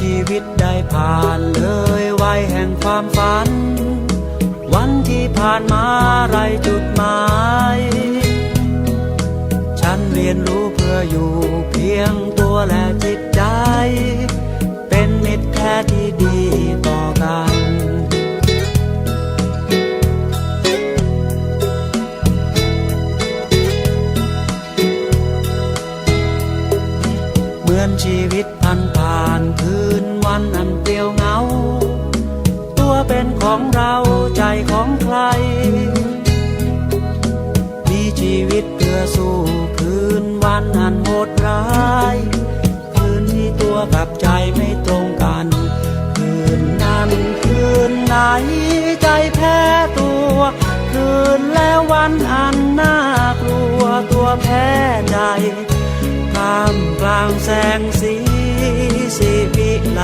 ชีวิตได้ผ่านเลยไวแห่งความฝัน วันที่ ผ่านมาไรจุดหมาย ฉันเรียนรู้เพื่ออยู่เพียงตัวและจิตใจ เป็นมิตรแท้ที่ดีต่อกันเหมือนชีวิต สู้คืนวันอันโหดร้ายคืนที่ตัวกับใจไม่ตรงกัน คืนนั้นคืนไหนใจแพ้ตัว คืนแล้ววันอันน่ากลัวตัวแพ้ใจท่ามกลางแสงสีสีวิไล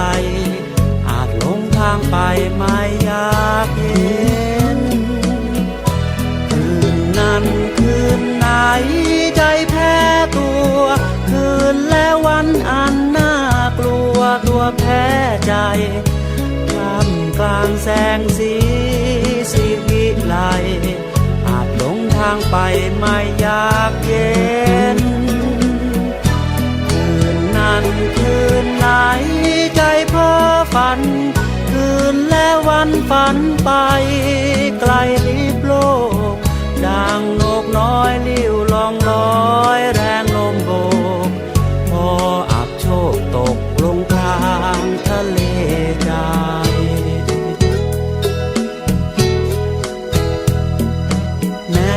อาจหลงทางไปไม่ยากเห็ แพ้ใจท่ามกลางแสงสีสีวิไลอาจหลงทางไปไม่อยากเย็น คืนนั้นคืนไหนใจเพ้อฝัน คืนและวันฝันไป ไกลลิบโลกดังนกน้อยลิ้วลองลอย